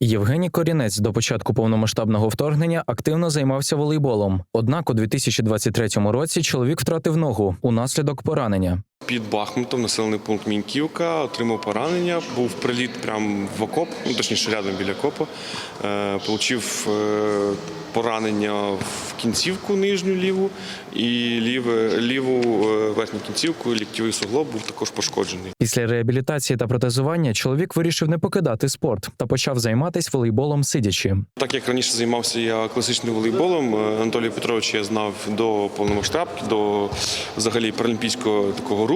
Євгеній Корінець до початку повномасштабного вторгнення активно займався волейболом. Однак у 2023 році чоловік втратив ногу унаслідок поранення. Під Бахмутом, населений пункт Міньківка, отримав поранення. Був приліт прямо в окоп, ну точніше рядом біля окопу. Е, Получив е, поранення в кінцівку нижню ліву і ліве, ліву е, верхню кінцівку, ліктєвий суглоб був також пошкоджений. Після реабілітації та протезування чоловік вирішив не покидати спорт та почав займатися волейболом сидячи. Так як раніше займався я класичним волейболом, Анатолія Петровича я знав до повномасштабки, до взагалі паралімпійського такого руху.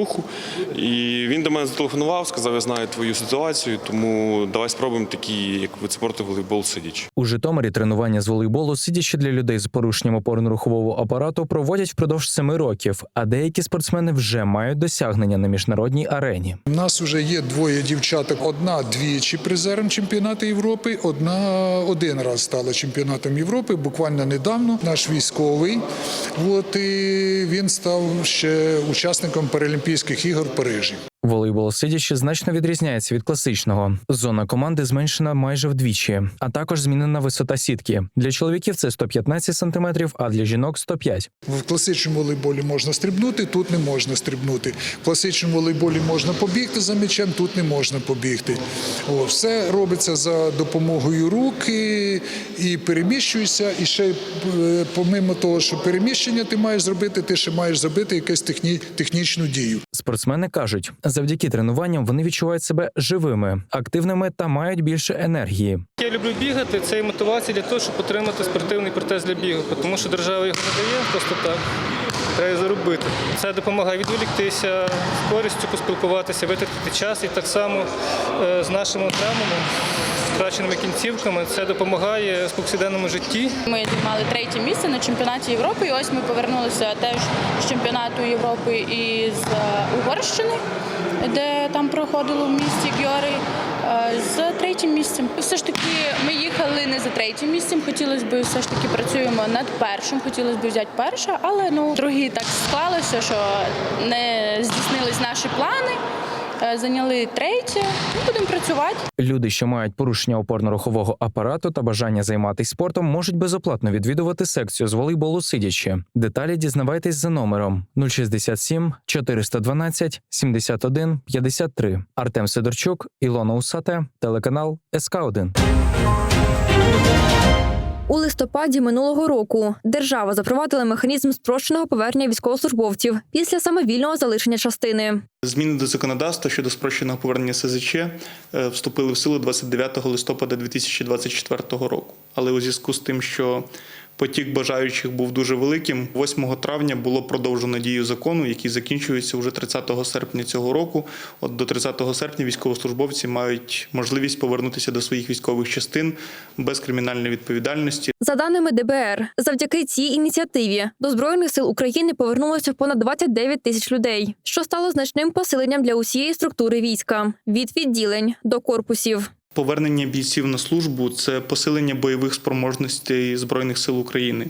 І він до мене зателефонував, сказав, я знаю твою ситуацію, тому давай спробуємо такий, як вид спорту, волейбол сидячи. У Житомирі тренування з волейболу сидячи для людей з порушенням опорно-рухового апарату проводять впродовж семи років, а деякі спортсмени вже мають досягнення на міжнародній арені. У нас вже є двоє дівчаток. Одна двічі призером чемпіонату Європи, одна один раз стала чемпіонатом Європи. Буквально недавно наш військовий. От і він став ще учасником Паралімпійських ігор в Парижі. Волейбол сидячи значно відрізняється від класичного. Зона команди зменшена майже вдвічі, а також змінена висота сітки. Для чоловіків це 115 см, а для жінок 105. В класичному волейболі можна стрибнути, тут не можна стрибнути. В класичному волейболі можна побігти за м'ячем, тут не можна побігти. О, все робиться за допомогою рук і, і переміщуєшся. І ще е, помимо того, що переміщення ти маєш зробити, ти ще маєш зробити якусь техні, технічну дію. Спортсмени кажуть, завдяки тренуванням вони відчувають себе живими, активними та мають більше енергії. Я люблю бігати. Це і мотивація для того, щоб отримати спортивний протез для бігу, тому що держава його не дає просто так. Треба заробити. Це допомагає відволіктися, з користю поспілкуватися, витратити час і так само е, з нашими травмами, з втраченими кінцівками. Це допомагає в повсякденному житті. Ми займали третє місце на чемпіонаті Європи. І ось ми повернулися теж з чемпіонату Європи із е, Угорщини, де там проходило в місті Гьори. е, З третім місцем. Все ж таки, ми їхали не за третім місцем. Хотілося б все ж таки працюємо над першим. Хотілося б взяти перше, але ну другі так склалося, що не здійснились наші плани. Е, Зайняли третє. Ну, будемо працювати. Люди, що мають порушення опорно-рухового апарату та бажання займатися спортом, можуть безоплатно відвідувати секцію з волейболу сидячи. Деталі дізнавайтесь за номером 067 412 71 53. Артем Сидорчук, Ілона Усате, телеканал СК 1 У листопаді минулого року держава запровадила механізм спрощеного повернення військовослужбовців після самовільного залишення частини. Зміни до законодавства щодо спрощеного повернення СЗЧ е, вступили в силу 29 листопада 2024 року. Але у зв'язку з тим, що потік бажаючих був дуже великим, 8 травня було продовжено дію закону, який закінчується вже 30 серпня цього року. От до 30 серпня військовослужбовці мають можливість повернутися до своїх військових частин без кримінальної відповідальності. За даними ДБР, завдяки цій ініціативі до збройних сил України повернулося понад 29 тисяч людей, що стало значним посиленням для усієї структури війська від відділень до корпусів. Повернення бійців на службу це посилення бойових спроможностей збройних сил України,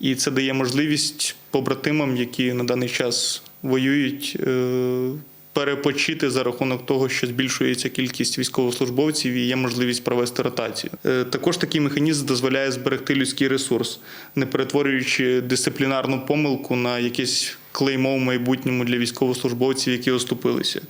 і це дає можливість побратимам, які на даний час воюють. е, Перепочити за рахунок того, що збільшується кількість військовослужбовців і є можливість провести ротацію. Е, Також такий механізм дозволяє зберегти людський ресурс, не перетворюючи дисциплінарну помилку на якесь клеймо в майбутньому для військовослужбовців, які оступилися.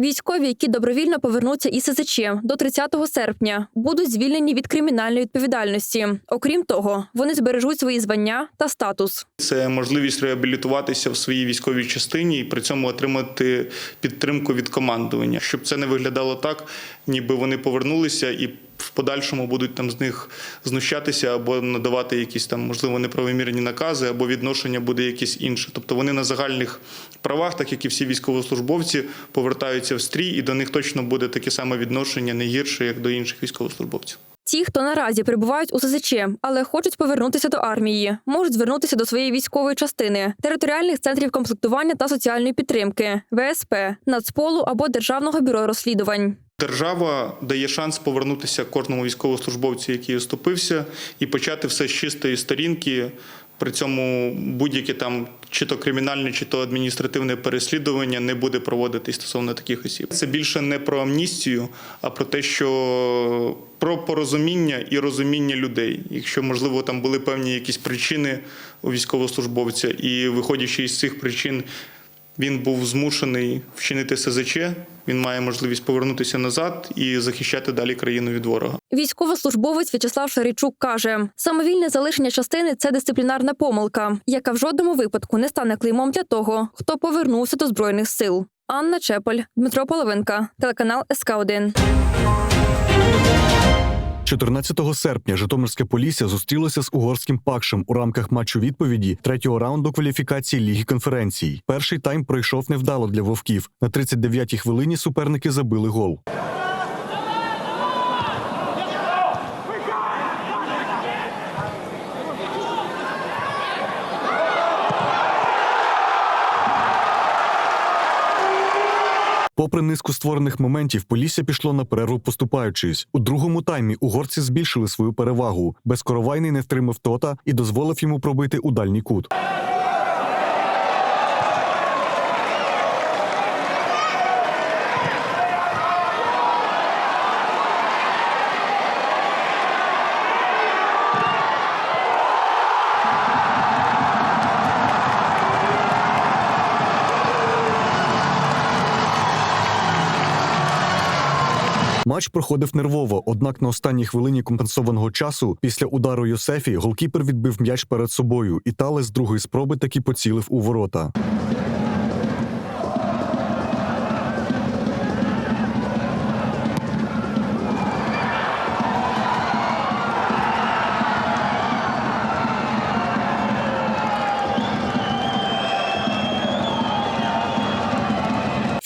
Військові, які добровільно повернуться із СЗЧ до 30 серпня, будуть звільнені від кримінальної відповідальності. Окрім того, вони збережуть свої звання та статус. Це можливість реабілітуватися в своїй військовій частині і при цьому отримати підтримку від командування, щоб це не виглядало так, ніби вони повернулися і подальшому будуть там з них знущатися або надавати якісь там можливо неправомірні накази, або відношення буде якесь інше. Тобто вони на загальних правах, так як і всі військовослужбовці, повертаються в стрій, і до них точно буде таке саме відношення не гірше, як до інших військовослужбовців. Ті, хто наразі перебувають у СЗЧ, але хочуть повернутися до армії, можуть звернутися до своєї військової частини, територіальних центрів комплектування та соціальної підтримки, ВСП, Нацполу або Державного бюро розслідувань. Держава дає шанс повернутися кожному військовослужбовцю, який оступився, і почати все з чистої сторінки. При цьому будь-яке там чи то кримінальне, чи то адміністративне переслідування не буде проводитись стосовно таких осіб. Це більше не про амністію, а про те, що про порозуміння і розуміння людей. Якщо можливо там були певні якісь причини у військовослужбовця, і виходячи із цих причин. Він був змушений вчинити СЗЧ, він має можливість повернутися назад і захищати далі країну від ворога. Військовослужбовець В'ячеслав Шарійчук каже: самовільне залишення частини це дисциплінарна помилка, яка в жодному випадку не стане клеймом для того, хто повернувся до збройних сил. Анна Чепель, Дмитро Половинка, телеканал СК 1 14 серпня Житомирське Полісся зустрілося з угорським пакшем у рамках матчу відповіді третього раунду кваліфікації Ліги конференцій. Перший тайм пройшов невдало для вовків. На 39-й хвилині суперники забили гол. Попри низку створених моментів, Полісся пішло на перерву поступаючись. У другому таймі угорці збільшили свою перевагу. Безкоровайний не втримав тота і дозволив йому пробити у дальній кут. Матч проходив нервово, однак на останній хвилині компенсованого часу після удару Йосефі голкіпер відбив м'яч перед собою, і Тале з другої спроби таки поцілив у ворота.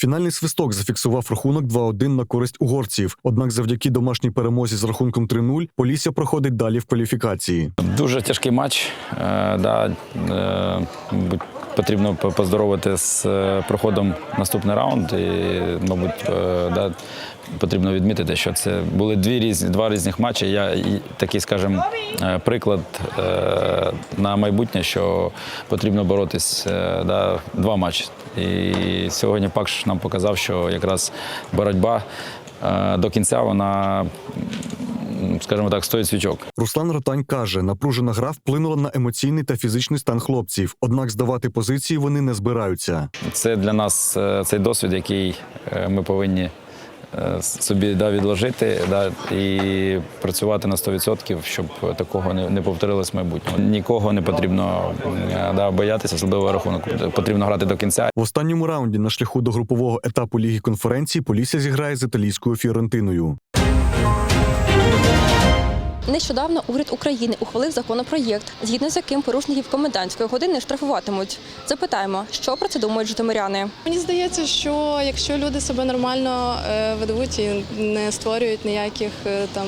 Фінальний свисток зафіксував рахунок 2-1 на користь угорців. Однак, завдяки домашній перемозі з рахунком 3-0 Полісся проходить далі в кваліфікації. Дуже тяжкий матч. Е, да, е, потрібно поздоровити з е, проходом наступний раунд. І, мабуть, е, да, потрібно відмітити, що це були дві різні, два різних матчі. Я такий, скажімо, е, приклад на майбутнє, що потрібно боротись да, два матчі. І сьогодні Пакш нам показав, що якраз боротьба до кінця вона, скажімо так, стоїть свічок. Руслан Ротань каже, напружена гра вплинула на емоційний та фізичний стан хлопців. Однак здавати позиції вони не збираються. Це для нас е, цей досвід, який е, ми повинні е, собі да, відложити да, і працювати на 100%, щоб такого не, не повторилось в майбутньому. Нікого не потрібно да, боятися, особливо рахунок. Потрібно грати до кінця. В останньому раунді на шляху до групового етапу Ліги конференцій Полісся зіграє з італійською Фіорентиною. Нещодавно уряд України ухвалив законопроєкт, згідно з яким порушників комендантської години штрафуватимуть. Запитаємо, що про це думають житомиряни. Мені здається, що якщо люди себе нормально е, ведуть і не створюють ніяких е, там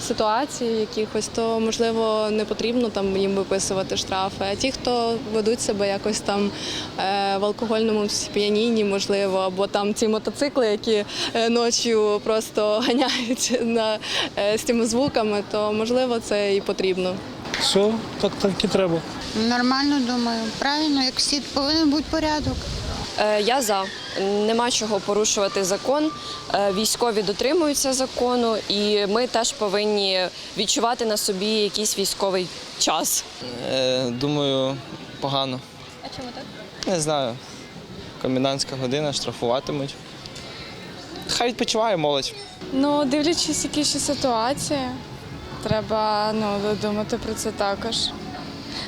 ситуацій, якихось, то можливо не потрібно там їм виписувати штрафи. А ті, хто ведуть себе якось там е, в алкогольному сп'янінні, можливо, або там ці мотоцикли, які е, ночі просто ганяють на, е, з тими звуками, то можливо це і потрібно. Все, так, так і треба. Нормально думаю. Правильно, як всі повинен бути порядок. Е, Я за. Нема чого порушувати закон. Е, Військові дотримуються закону, і ми теж повинні відчувати на собі якийсь військовий час. Е, думаю, погано. А чому так? Не знаю. Комендантська година штрафуватимуть. Хай відпочиває молодь. Ну, дивлячись, які ще ситуації, треба ну, думати про це також.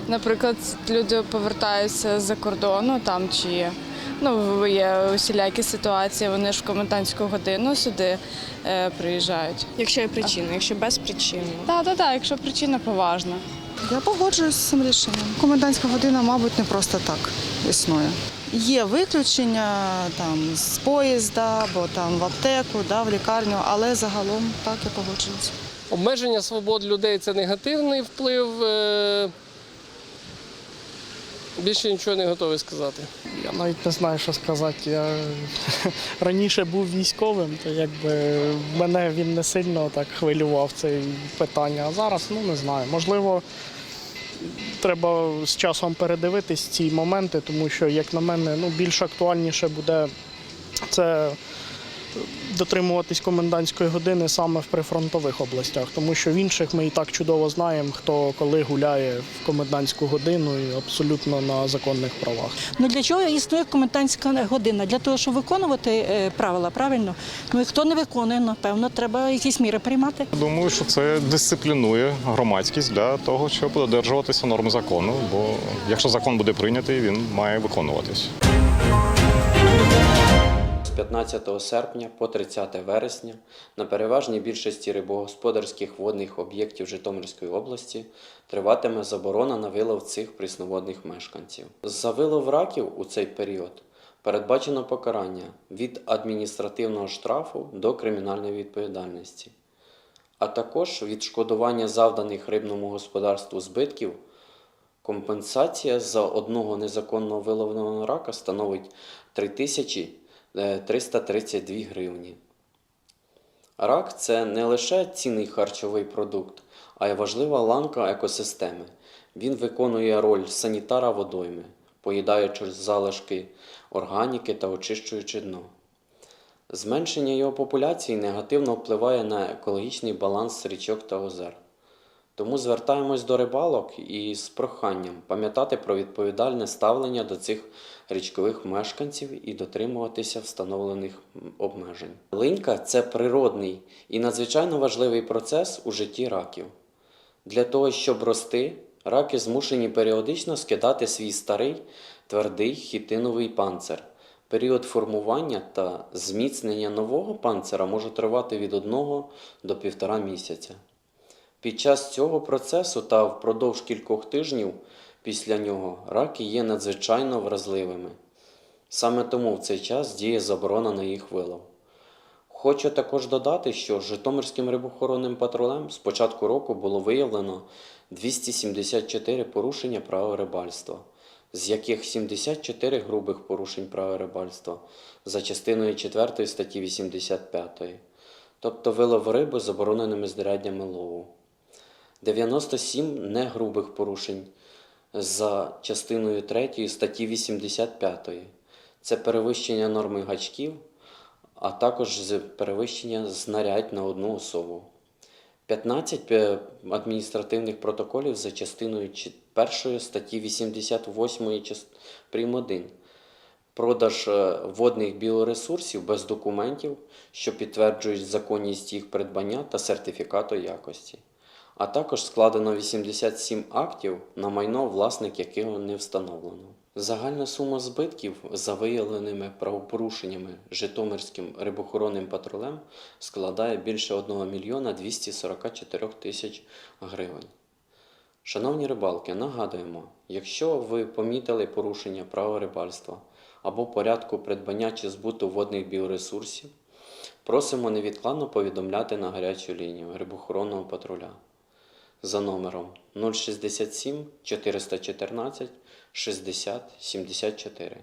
Наприклад, люди повертаються з-за кордону там чи ну, є усілякі ситуації, вони ж в комендантську годину сюди е, приїжджають. Якщо є причина, якщо без причини. Так, так, так, якщо причина поважна. Я погоджуюсь з цим рішенням. Комендантська година, мабуть, не просто так існує. Є виключення там з поїзда або там в аптеку, да, в лікарню, але загалом так я погоджуюсь. Обмеження свобод людей це негативний вплив. Більше нічого не готовий сказати. Я навіть не знаю, що сказати. Я раніше був військовим, то якби мене він не сильно так хвилював це питання. А зараз ну не знаю. Можливо, треба з часом передивитись ці моменти, тому що, як на мене, ну, більш актуальніше буде це дотримуватись комендантської години саме в прифронтових областях, тому що в інших ми і так чудово знаємо, хто коли гуляє в комендантську годину і абсолютно на законних правах. Ну для чого існує комендантська година? Для того, щоб виконувати е, правила, правильно? Ну і хто не виконує, напевно, треба якісь міри приймати. Думаю, що це дисциплінує громадськість для того, щоб додержуватися норм закону. Бо якщо закон буде прийнятий, він має виконуватись. З 15 серпня по 30 вересня на переважній більшості рибогосподарських водних об'єктів Житомирської області триватиме заборона на вилов цих прісноводних мешканців. За вилов раків у цей період передбачено покарання від адміністративного штрафу до кримінальної відповідальності, а також відшкодування завданих рибному господарству збитків. Компенсація за одного незаконно виловленого рака становить 3332 гривні. Рак це не лише цінний харчовий продукт, а й важлива ланка екосистеми. Він виконує роль санітара водойми, поїдаючи залишки органіки та очищуючи дно. Зменшення його популяції негативно впливає на екологічний баланс річок та озер. Тому звертаємось до рибалок і з проханням пам'ятати про відповідальне ставлення до цих річкових мешканців і дотримуватися встановлених обмежень. Линька це природний і надзвичайно важливий процес у житті раків. Для того, щоб рости, раки змушені періодично скидати свій старий твердий хітиновий панцир. Період формування та зміцнення нового панцира може тривати від 1 до 1,5 місяця. Під час цього процесу та впродовж кількох тижнів після нього раки є надзвичайно вразливими. Саме тому в цей час діє заборона на їх вилов. Хочу також додати, що Житомирським рибохоронним патрулем з початку року було виявлено 274 порушення права рибальства, з яких 74 грубих порушень права рибальства за частиною 4 статті 85, тобто вилов риби забороненими знаряддями лову. 97 негрубих порушень за частиною 3 статті 85. Це перевищення норми гачків, а також перевищення знарядь на одну особу. 15 адміністративних протоколів за частиною 1 статті 88 прим. 1. Продаж е, водних біоресурсів без документів, що підтверджують законність їх придбання та сертифікату якості. А також складено 87 актів на майно, власник якого не встановлено. Загальна сума збитків за виявленими правопорушеннями Житомирським рибохоронним патрулем складає більше 1 мільйона 244 тисяч гривень. Шановні рибалки, нагадуємо, якщо ви помітили порушення права рибальства або порядку придбання чи збуту водних біоресурсів, просимо невідкладно повідомляти на гарячу лінію рибохоронного патруля за номером 067 414 60 74.